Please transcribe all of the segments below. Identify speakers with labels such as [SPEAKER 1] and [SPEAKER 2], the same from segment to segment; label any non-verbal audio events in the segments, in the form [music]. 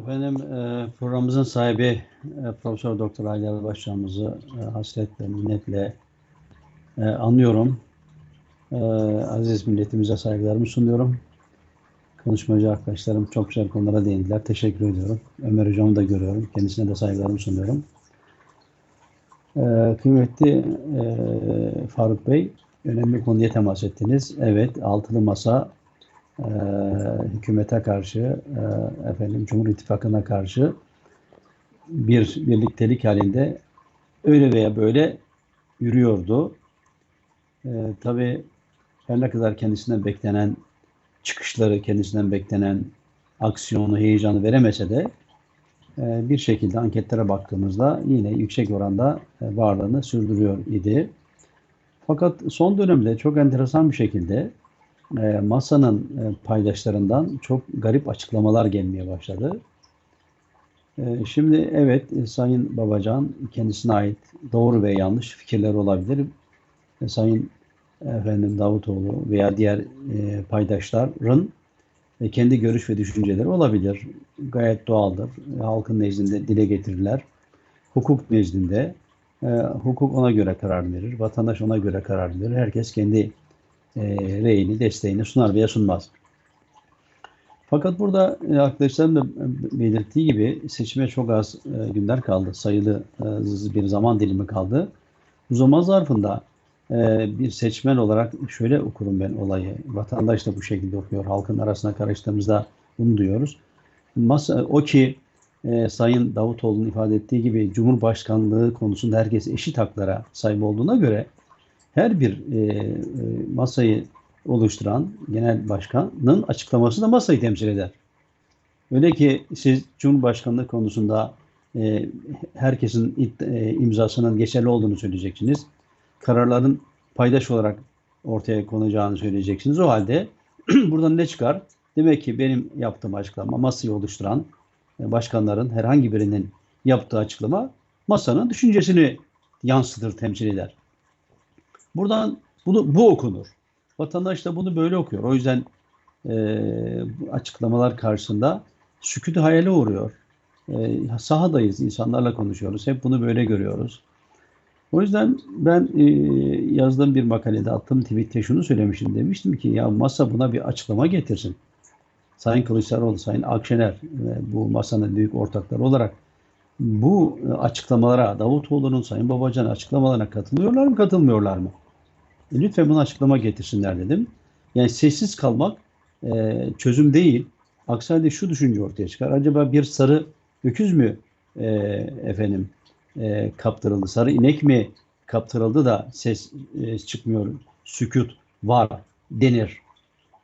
[SPEAKER 1] Efendim e, programımızın sahibi e, Profesör Doktor Haydar Başkanımızı e, hasretle, minnetle e, anlıyorum. E, aziz milletimize saygılarımı sunuyorum. Konuşmacı arkadaşlarım çok güzel konulara değindiler. Teşekkür ediyorum. Ömer Hocam'ı da görüyorum. Kendisine de saygılarımı sunuyorum. E, kıymetli e, Faruk Bey, önemli konuya temas ettiniz. Evet, altılı masa e, hükümete karşı, e, efendim Cumhur İttifakı'na karşı bir birliktelik halinde öyle veya böyle yürüyordu. E, tabii her ne kadar kendisinden beklenen çıkışları, kendisinden beklenen aksiyonu, heyecanı veremese de e, bir şekilde anketlere baktığımızda yine yüksek oranda e, varlığını sürdürüyor idi. Fakat son dönemde çok enteresan bir şekilde e, masanın e, paydaşlarından çok garip açıklamalar gelmeye başladı. E, şimdi evet e, Sayın Babacan kendisine ait doğru ve yanlış fikirler olabilir. E, Sayın efendim Davutoğlu veya diğer e, paydaşların e, kendi görüş ve düşünceleri olabilir. Gayet doğaldır. E, halkın nezdinde dile getirirler. Hukuk nezdinde e, hukuk ona göre karar verir. Vatandaş ona göre karar verir. Herkes kendi e, reyini, desteğini sunar veya sunmaz. Fakat burada e, arkadaşların da belirttiği gibi seçime çok az e, günler kaldı. Sayılı e, bir zaman dilimi kaldı. Bu zaman zarfında e, bir seçmen olarak şöyle okurum ben olayı. Vatandaş da bu şekilde okuyor. Halkın arasına karıştığımızda bunu duyuyoruz. O ki e, Sayın Davutoğlu'nun ifade ettiği gibi Cumhurbaşkanlığı konusunda herkes eşit haklara sahip olduğuna göre her bir e, e, masayı oluşturan genel başkanın açıklaması da masayı temsil eder. Öyle ki siz Cumhurbaşkanlığı konusunda e, herkesin it, e, imzasının geçerli olduğunu söyleyeceksiniz. Kararların paydaş olarak ortaya konacağını söyleyeceksiniz. O halde [clears throat] buradan ne çıkar? Demek ki benim yaptığım açıklama masayı oluşturan e, başkanların herhangi birinin yaptığı açıklama masanın düşüncesini yansıtır, temsil eder. Buradan bunu bu okunur. Vatandaş da bunu böyle okuyor. O yüzden e, açıklamalar karşısında sükût hayale uğruyor. E, sahadayız, insanlarla konuşuyoruz. Hep bunu böyle görüyoruz. O yüzden ben e, yazdığım bir makalede attığım tweette şunu söylemiştim. Demiştim ki ya masa buna bir açıklama getirsin. Sayın Kılıçdaroğlu, Sayın Akşener ve bu masanın büyük ortakları olarak bu açıklamalara, Davutoğlu'nun, Sayın Babacan açıklamalarına katılıyorlar mı, katılmıyorlar mı? Lütfen bunu açıklama getirsinler dedim. Yani sessiz kalmak e, çözüm değil. Aksi halde şu düşünce ortaya çıkar. Acaba bir sarı öküz mü e, efendim e, kaptırıldı? Sarı inek mi kaptırıldı da ses e, çıkmıyor, sükut var denir.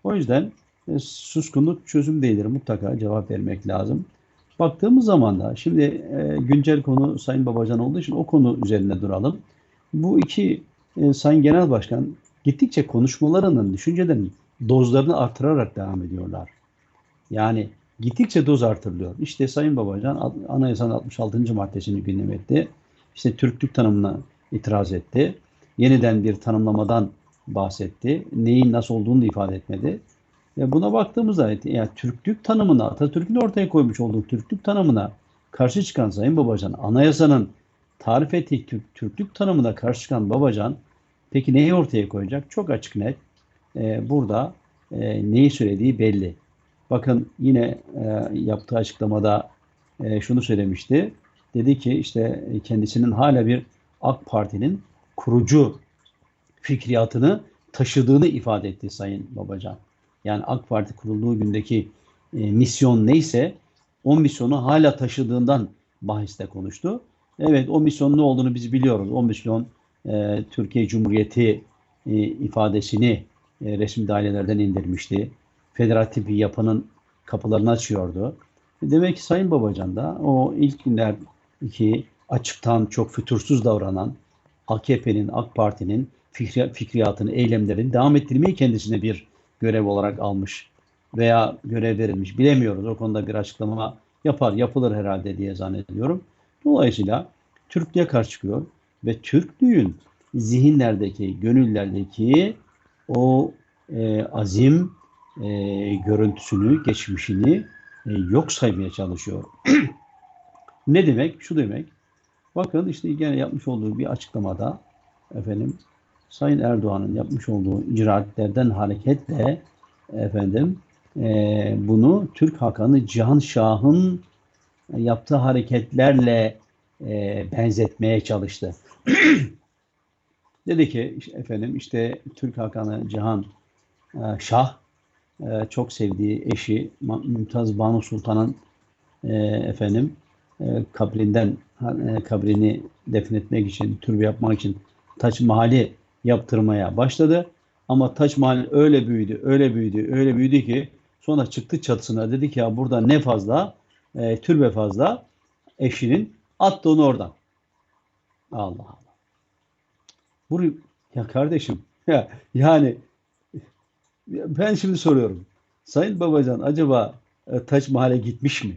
[SPEAKER 1] O yüzden e, suskunluk çözüm değildir. Mutlaka cevap vermek lazım. Baktığımız zaman da şimdi e, güncel konu Sayın Babacan olduğu için o konu üzerinde duralım. Bu iki e, Sayın Genel Başkan gittikçe konuşmalarının, düşüncelerinin dozlarını artırarak devam ediyorlar. Yani gittikçe doz artırılıyor. İşte Sayın Babacan Anayasanın 66. maddesini gündem etti. İşte Türklük tanımına itiraz etti. Yeniden bir tanımlamadan bahsetti. Neyin nasıl olduğunu da ifade etmedi. Ve buna baktığımızda yani Türklük tanımına, Atatürk'ün ortaya koymuş olduğu Türklük tanımına karşı çıkan Sayın Babacan, anayasanın tarif ettiği Türklük tanımına karşı çıkan Babacan Peki neyi ortaya koyacak? Çok açık net. E, burada e, neyi söylediği belli. Bakın yine e, yaptığı açıklamada e, şunu söylemişti. Dedi ki işte kendisinin hala bir AK Parti'nin kurucu fikriyatını taşıdığını ifade etti Sayın Babacan. Yani AK Parti kurulduğu gündeki misyon neyse o misyonu hala taşıdığından bahiste konuştu. Evet o misyon ne olduğunu biz biliyoruz. O misyon e, Türkiye Cumhuriyeti e, ifadesini e, resmi dairelerden indirmişti. Federatif bir yapının kapılarını açıyordu. Demek ki Sayın Babacan da o ilk günler iki açıktan çok fütursuz davranan AKP'nin, AK Parti'nin fikri, fikriyatını, eylemlerini devam ettirmeyi kendisine bir görev olarak almış veya görev verilmiş. Bilemiyoruz. O konuda bir açıklama yapar, yapılır herhalde diye zannediyorum. Dolayısıyla Türklüğe karşı çıkıyor ve Türklüğün zihinlerdeki, gönüllerdeki o e, azim e, görüntüsünü, geçmişini e, yok saymaya çalışıyor. [clears throat] ne demek? Şu demek. Bakın işte gene yapmış olduğu bir açıklamada efendim Sayın Erdoğan'ın yapmış olduğu icraatlerden hareketle efendim e, bunu Türk Hakanı Cihan Şah'ın yaptığı hareketlerle e, benzetmeye çalıştı. [clears throat] Dedi ki efendim işte Türk Hakanı Cihan e, Şah e, çok sevdiği eşi Mümtaz Banu Sultan'ın e, efendim kabrinden kabrini defnetmek için, türbe yapmak için Taç Mahal'i yaptırmaya başladı. Ama Taç Mahal öyle büyüdü, öyle büyüdü, öyle büyüdü ki sonra çıktı çatısına dedi ki ya burada ne fazla, e, türbe fazla eşinin attı onu oradan. Allah Allah. Bu ya kardeşim ya yani ben şimdi soruyorum. Sayın Babacan acaba e, Taç Mahal'e gitmiş mi?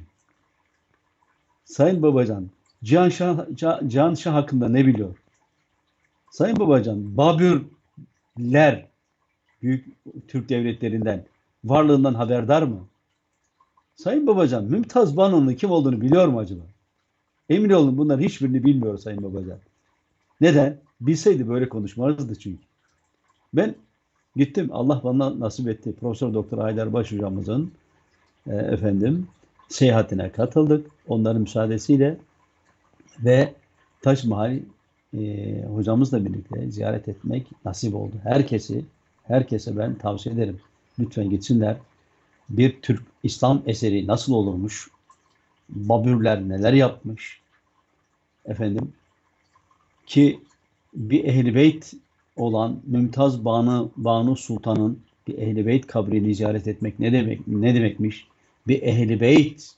[SPEAKER 1] Sayın Babacan Cihan Şah, Cihan Şah hakkında ne biliyor? Sayın Babacan Babürler büyük Türk devletlerinden varlığından haberdar mı? Sayın Babacan Mümtaz Banı'nın kim olduğunu biliyor mu acaba? Emin olun bunların hiçbirini bilmiyor Sayın Babacan. Neden? Bilseydi böyle konuşmazdı çünkü. Ben gittim Allah bana nasip etti. Profesör Doktor Haydar Baş hocamızın e, efendim seyahatine katıldık. Onların müsaadesiyle ve Taş Mahal e, hocamızla birlikte ziyaret etmek nasip oldu. Herkesi, herkese ben tavsiye ederim. Lütfen gitsinler. Bir Türk İslam eseri nasıl olurmuş? Babürler neler yapmış? Efendim ki bir ehl beyt olan Mümtaz Banu, Banu Sultan'ın bir ehl beyt kabrini ziyaret etmek ne demek ne demekmiş? Bir ehl beyt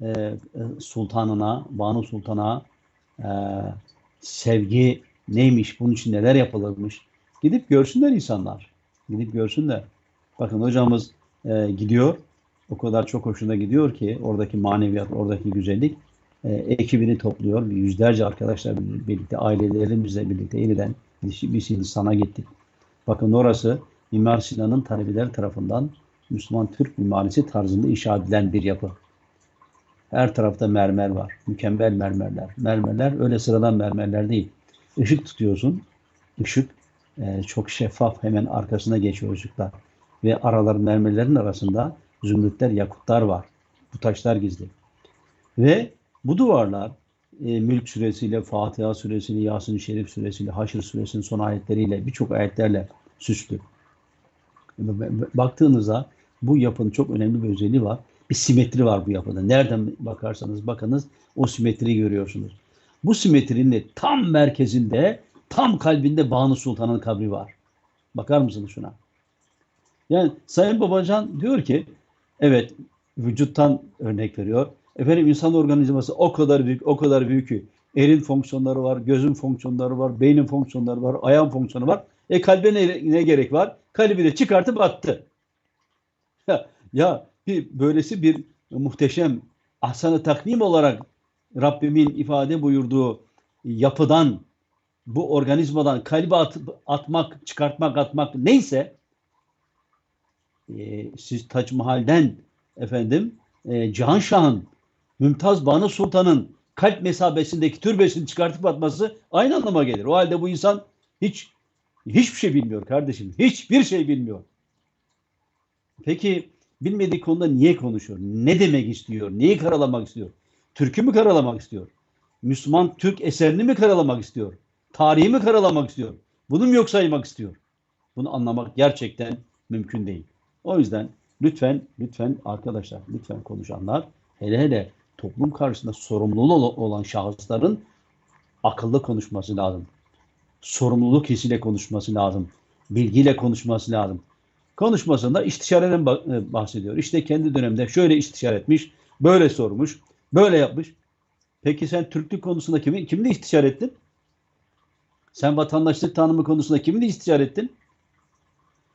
[SPEAKER 1] e, e, sultanına, Banu Sultan'a e, sevgi neymiş, bunun için neler yapılırmış. Gidip görsünler insanlar. Gidip görsünler. Bakın hocamız e, gidiyor. O kadar çok hoşuna gidiyor ki oradaki maneviyat, oradaki güzellik e, ekibini topluyor. Yüzlerce arkadaşlar birlikte, ailelerimizle birlikte yeniden biz Hindistan'a gittik. Bakın orası Mimar Sinan'ın talebeleri tarafından Müslüman Türk mimarisi tarzında inşa edilen bir yapı. Her tarafta mermer var. Mükemmel mermerler. Mermerler öyle sıradan mermerler değil. Işık tutuyorsun. Işık e, çok şeffaf. Hemen arkasına geçiyor ışıklar. Ve araların mermerlerin arasında zümrütler, yakutlar var. Bu taşlar gizli. Ve bu duvarlar e, Mülk suresiyle, Fatiha suresiyle, Yasin-i Şerif suresiyle, Haşr suresinin son ayetleriyle, birçok ayetlerle süslü. Baktığınızda bu yapının çok önemli bir özelliği var. Bir simetri var bu yapıda. Nereden bakarsanız bakınız o simetriyi görüyorsunuz. Bu simetrinin de tam merkezinde, tam kalbinde Banu Sultan'ın kabri var. Bakar mısınız şuna? Yani Sayın Babacan diyor ki, evet vücuttan örnek veriyor. Efendim insan organizması o kadar büyük, o kadar büyük ki elin fonksiyonları var, gözün fonksiyonları var, beynin fonksiyonları var, ayağın fonksiyonu var. E kalbe ne, ne gerek var? Kalbi de çıkartıp attı. Ya, bir böylesi bir muhteşem ahsanı takdim olarak Rabbimin ifade buyurduğu yapıdan bu organizmadan kalbi at, atmak, çıkartmak, atmak neyse e, siz Taç Mahal'den efendim e, Cihan Şah'ın Mümtaz Banu Sultan'ın kalp mesabesindeki türbesini çıkartıp atması aynı anlama gelir. O halde bu insan hiç hiçbir şey bilmiyor kardeşim. Hiçbir şey bilmiyor. Peki bilmediği konuda niye konuşuyor? Ne demek istiyor? Neyi karalamak istiyor? Türk'ü mü karalamak istiyor? Müslüman Türk eserini mi karalamak istiyor? Tarihi mi karalamak istiyor? Bunu mu yok saymak istiyor? Bunu anlamak gerçekten mümkün değil. O yüzden lütfen lütfen arkadaşlar lütfen konuşanlar hele hele toplum karşısında sorumluluğu olan şahısların akıllı konuşması lazım. Sorumluluk hissiyle konuşması lazım. Bilgiyle konuşması lazım. Konuşmasında istişareden e, bahsediyor. İşte kendi dönemde şöyle istişare etmiş, böyle sormuş, böyle yapmış. Peki sen Türklük konusunda kimi, kimle istişare ettin? Sen vatandaşlık tanımı konusunda kimle istişare ettin?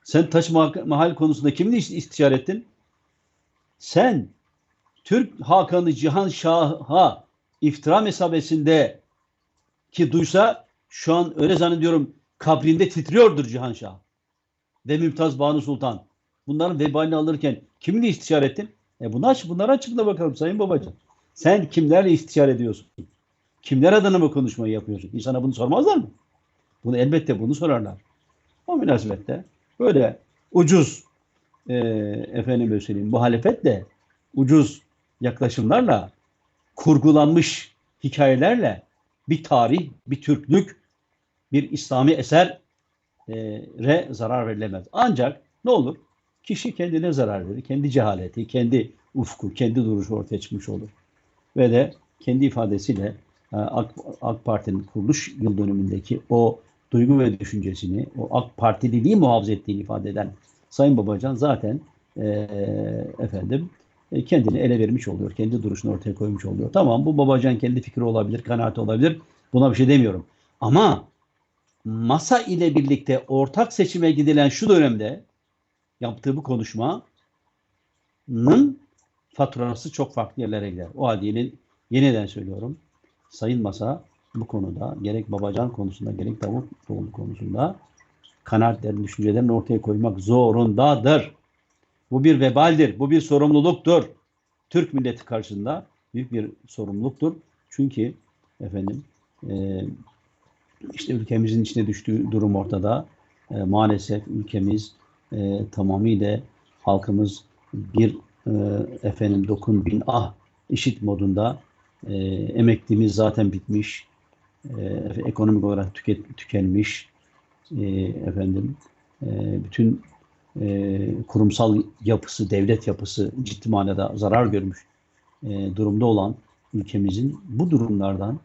[SPEAKER 1] Sen taş mahal konusunda kimle istişare ettin? Sen Türk Hakan'ı Cihan Şah'a iftira mesabesinde ki duysa şu an öyle zannediyorum kabrinde titriyordur Cihan Şah ve Mümtaz Banu Sultan. Bunların vebalini alırken kiminle istişare ettin? E bunu aç, bunları açıkla bakalım Sayın Babacan. Sen kimlerle istişare ediyorsun? Kimler adına mı konuşmayı yapıyorsun? İnsana bunu sormazlar mı? Bunu elbette bunu sorarlar. O münasebette böyle ucuz e, efendim söyleyeyim muhalefetle ucuz yaklaşımlarla kurgulanmış hikayelerle bir tarih, bir Türklük, bir İslami eser e, re zarar verilemez. Ancak ne olur? Kişi kendine zarar verir. Kendi cehaleti, kendi ufku, kendi duruşu ortaya çıkmış olur. Ve de kendi ifadesiyle e, AK, AK Parti'nin kuruluş yıl dönümündeki o duygu ve düşüncesini, o AK Partililiği muhafaza ettiğini ifade eden Sayın Babacan zaten e, efendim e, kendini ele vermiş oluyor. Kendi duruşunu ortaya koymuş oluyor. Tamam bu Babacan kendi fikri olabilir, kanaati olabilir. Buna bir şey demiyorum. Ama masa ile birlikte ortak seçime gidilen şu dönemde yaptığı bu konuşmanın faturası çok farklı yerlere gider. O halde yeniden söylüyorum. Sayın Masa bu konuda gerek Babacan konusunda gerek Davutoğlu konusunda kanaatlerini, düşüncelerini ortaya koymak zorundadır. Bu bir vebaldir, bu bir sorumluluktur. Türk milleti karşısında büyük bir sorumluluktur. Çünkü efendim e, işte ülkemizin içine düştüğü durum ortada. E, maalesef ülkemiz e, tamamıyla halkımız bir e, efendim dokun bin ah işit modunda e, emekliliğimiz zaten bitmiş. E, ekonomik olarak tüket, tükenmiş. E, efendim e, bütün e, kurumsal yapısı, devlet yapısı ciddi manada zarar görmüş e, durumda olan ülkemizin bu durumlardan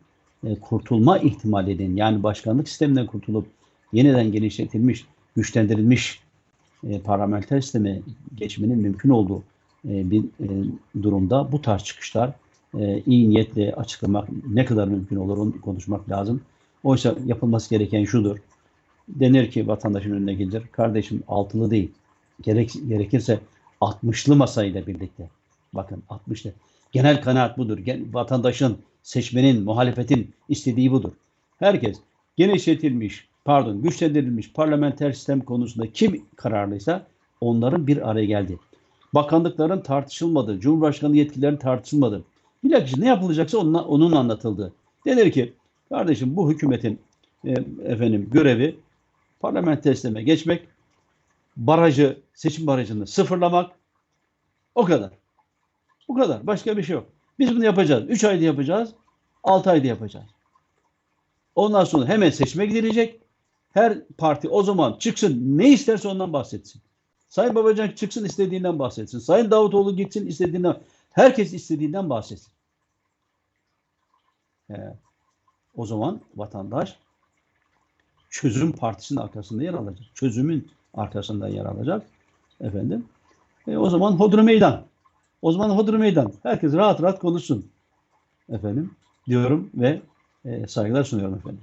[SPEAKER 1] e, kurtulma ihtimalinin yani başkanlık sisteminden kurtulup yeniden genişletilmiş, güçlendirilmiş e, parlamenter sisteme geçmenin mümkün olduğu e, bir e, durumda bu tarz çıkışlar e, iyi niyetle açıklamak ne kadar mümkün olur onu konuşmak lazım. Oysa yapılması gereken şudur. Denir ki vatandaşın önüne gelir. Kardeşim altılı değil. Gerek, gerekirse 60'lı masayla birlikte. Bakın 60'lı. Genel kanaat budur. Gen, vatandaşın, seçmenin, muhalefetin istediği budur. Herkes genişletilmiş, pardon güçlendirilmiş parlamenter sistem konusunda kim kararlıysa onların bir araya geldi. Bakanlıkların tartışılmadı, Cumhurbaşkanı yetkilerin tartışılmadı. Bilakis ne yapılacaksa onun, onun anlatıldı. Denir ki kardeşim bu hükümetin e, efendim görevi parlamenter sisteme geçmek, barajı, seçim barajını sıfırlamak o kadar. Bu kadar. Başka bir şey yok. Biz bunu yapacağız. 3 ayda yapacağız. 6 ayda yapacağız. Ondan sonra hemen seçime gidilecek. Her parti o zaman çıksın ne isterse ondan bahsetsin. Sayın Babacan çıksın istediğinden bahsetsin. Sayın Davutoğlu gitsin istediğinden. Herkes istediğinden bahsetsin. Ee, o zaman vatandaş çözüm partisinin arkasında yer alacak. Çözümün arkasında yer alacak. Efendim. E, o zaman hodru meydan. O zaman hodru meydan. Herkes rahat rahat konuşsun. Efendim diyorum ve e, saygılar sunuyorum efendim.